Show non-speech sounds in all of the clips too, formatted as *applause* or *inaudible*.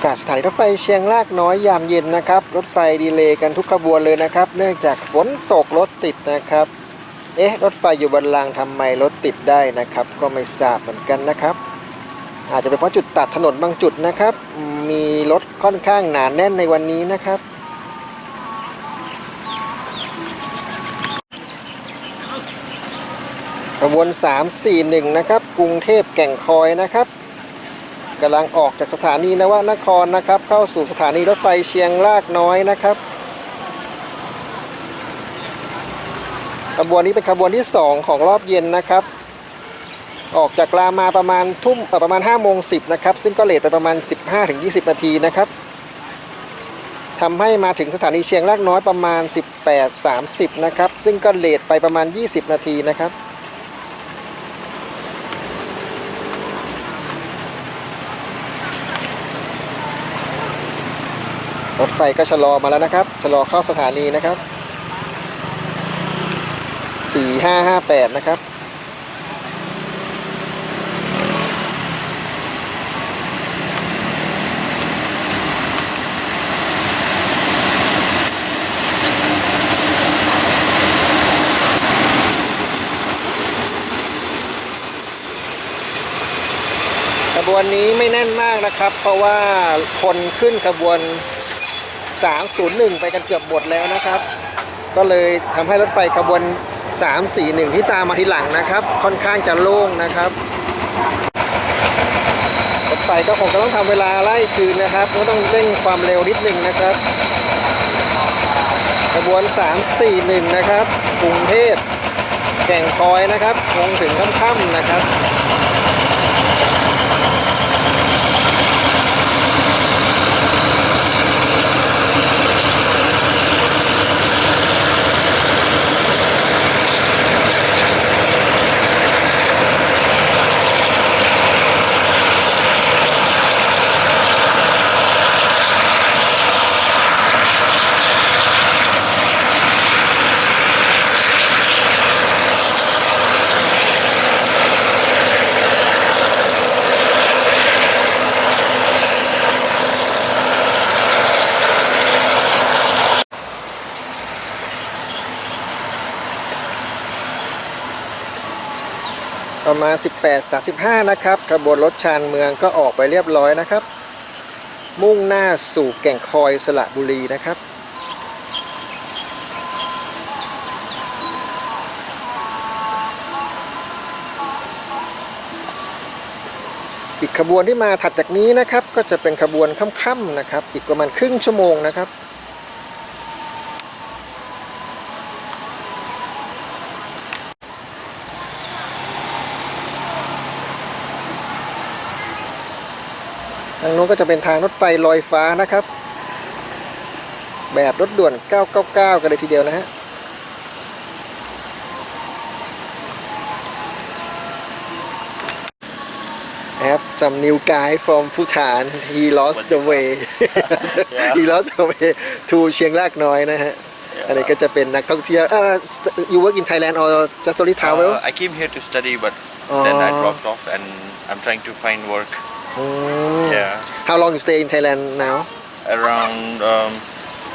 ากาศสถานีรถไฟเชียงรากน้อยยามเย็นนะครับ รถไฟดีเลย์กันทุกขบวนเลยนะครับ เนื่องจากฝนตกรถติดนะครับ เอ๊ะรถไฟอยู่บนรางทำไมรถติดได้นะครับ ก็ไม่ทราบเหมือนกันนะครับ อาจจะเป็นเพราะจุดตัดถนนบางจุดนะครับ มีรถค่อนข้างหนาแน่นในวันนี้นะครับขบวน 341 นะครับ กรุงเทพแก่งคอยนะครับ กำลังออกจากสถานีนวนครนะครับ เข้าสู่สถานีรถไฟเชียงรากน้อยนะครับขบวนนี้เป็นขบวนที่ 2 ของรอบเย็นนะครับ ออกจากรามาประมาณทุ่มประมาณ5โมง10นะครับ ซึ่งก็เลทไปประมาณ 15-20 นาทีนะครับทำให้มาถึงสถานีเชียงรากน้อยประมาณ 18.30 นะครับ ซึ่งก็เลทไปประมาณ 20 นาทีนะครับ รถไฟก็ชะลอมาแล้วนะครับ ชะลอเข้าสถานีนะครับ 4558 นะครับ ขบวนนี้ไม่แน่นมากนะครับ เพราะว่าคนขึ้นขบวน 301 ไปกันเกือบหมดแล้วนะครับ ก็เลยทำให้รถไฟขบวน 341 ที่ตามมาทีหลังนะครับ ค่อนข้างจะโล่งนะครับรถไฟก็คงจะต้องทำเวลาไล่คืนนะครับก็ต้องเร่งความเร็วนิดนึงนะครับ ขบวน 341 นะครับกรุงเทพแก่งคอยนะครับ คงถึงค่ำๆนะครับ ประมาณ 18.35 นะครับขบวนรถชานเมืองก็ออกไปเรียบร้อยนะครับ มุ่งหน้าสู่แก่งคอยสระบุรีนะครับอีกขบวนที่มาถัดจากนี้นะครับก็จะเป็นขบวนค่ำๆนะครับ อีกประมาณครึ่งชั่วโมงนะครับ ทางโน้นก็จะเป็นทางรถไฟลอยฟ้านะครับ แบบรถด่วน 999 กันเลยทีเดียวนะฮะ I have some new guy from Bhutan he lost the way Yeah. he lost the way to เชียงรากน้อยนะฮะ อันนี้ก็จะเป็นนักท่องเที่ยวเอ่อ you work in Thailand or just only travel Uh, I came here to study, but then I Oh. dropped off, and I'm trying to find work. อืม Yeah, How long you stay in Thailand now around um,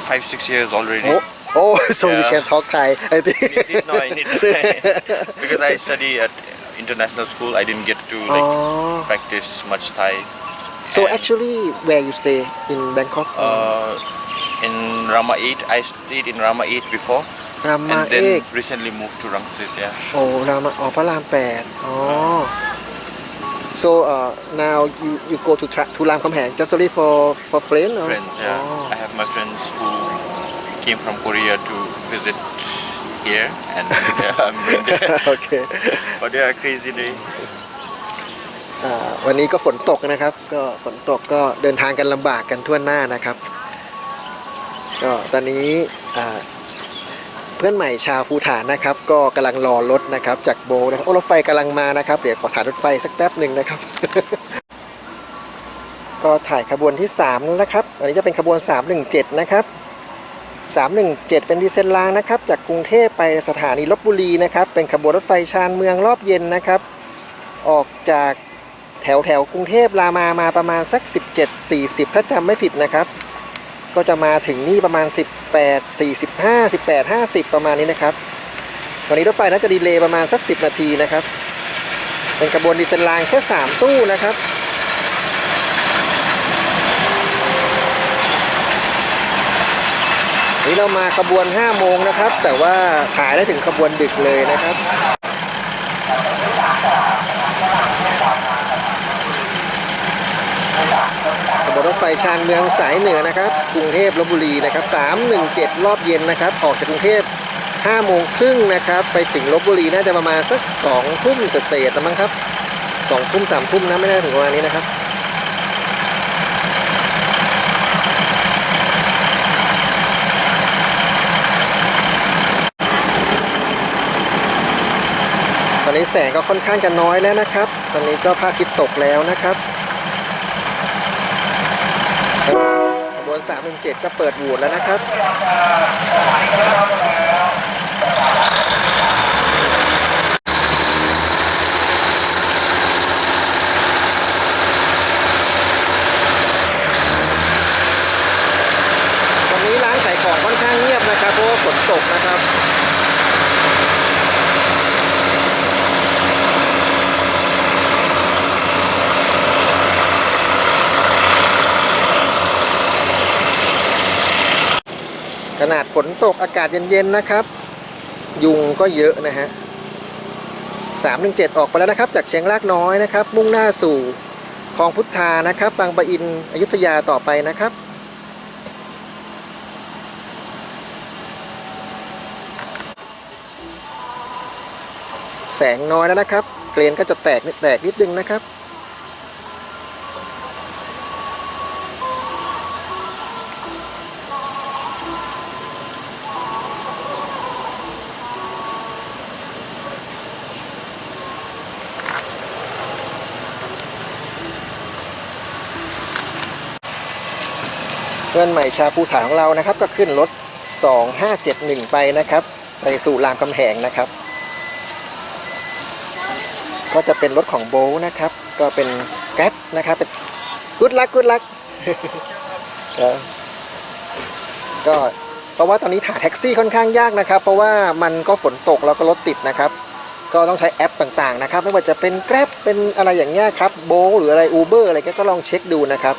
five, six years already. Oh, oh *laughs* so you Yeah. can talk Thai I think Need- no, I need *laughs* because I study at international school. I didn't get to like Oh. practice much Thai. So And, actually, where you stay in Bangkok? uh, in Rama 8, I stayed in Rama 8 before, Rama and then 8 recently moved to Rangsit. Yeah. โอ้รามาอ๋อพระรามแปดอ๋อ so uh, now you you go to tra- to รามคำแหง just only for for friend or Friends, yeah. Oh. I have my friends who came from Korea to visit here, and yeah, I'm going there. โอเค But yeah, crazy day. อ่าวันนี้ก็ฝนตกนะครับ ก็ฝนตกก็เดินทางกันลำบากกันทั่วหน้านะครับ ก็ตอนนี้อ่า เพื่อนใหม่ชาวภูฐานนะครับ ก็กำลังรอรถนะครับจากโบนะครับโอ้รถไฟกำลังมานะครับ เดี๋ยวขอถ่ายรถไฟสักแป๊บหนึ่งนะครับ ก็ถ่ายขบวนที่3แล้วนะครับ อันนี้จะเป็นขบวน 317 นะครับ 317 เป็นดีเซลรางนะครับ จากกรุงเทพไปสถานีลบบุรีนะครับ เป็นขบวนรถไฟชานเมืองรอบเย็นนะครับ ออกจากแถวแถวกรุงเทพรามามาประมาณสัก 17 40 ถ้าจำไม่ผิดนะครับ ก็จะมาถึงนี่ประมาณ 18 45 18 50 ประมาณนี้นะครับวันนี้รถไฟน่าจะดีเลย์ประมาณสัก 10 นาทีนะครับ เป็นกระบวนดีเซลรางแค่ 3 ตู้นะครับนี่เรามาขบวน 5 โมงนะครับ แต่ว่าขายได้ถึงขบวนดึกเลยนะครับ ขบวนรถไฟชานเมืองสายเหนือนะครับ กรุงเทพลบบุรีนะครับ 317 รอบเย็นนะครับ ออกจากกรุงเทพ5โมงครึ่งนะครับ ไปถึงลบบุรีน่าจะประมาณสัก2ทุ่มเศษๆนะมั้งครับ2ทุ่ม3ทุ่มนะไม่ได้ถึงประมาณนี้นะครับตอนนี้แสงก็ค่อนข้างจะน้อยแล้วนะครับ ตอนนี้ก็พระอาทิตย์ตกแล้วนะครับ ขบวน317 ก็เปิดโหวตแล้วนะครับวันนี้ร้านขายของค่อนข้างเงียบนะครับเพราะว่าฝนตกนะครับ นาดฝนตกอากาศเย็นๆนะครับ ยุงก็เยอะนะฮะสามหนึ่งเจ็ดออกไปแล้วนะครับ จากเชียงรากน้อยนะครับ มุ่งหน้าสู่คลองพุทธานะครับ บางปะอินอยุธยาต่อไปนะครับแสงน้อยแล้วนะครับ เกรนก็จะแตกนิดแตกนิดนึงนะครับ พื่อนใหม่ชาภูฐานของเรานะครับ ก็ขึ้นรถ 2571 ไปนะครับ ไปสู่รามคำแหงนะครับ ก็จะเป็นรถของโบนะครับ ก็เป็นแกร็บนะครับเป็นกุดลักกุดลักก็เพราะว่าตอนนี้หาแท็กซี่ค่อนข้างยากนะครับ เพราะว่ามันก็ฝนตกแล้วก็รถติดนะครับ ก็ต้องใช้แอปต่างๆนะครับ ไม่ว่าจะเป็น Grab เป็นอะไรอย่างเงี้ยครับโบหรืออะไร Uber อะไรก็ลองเช็คดูนะครับ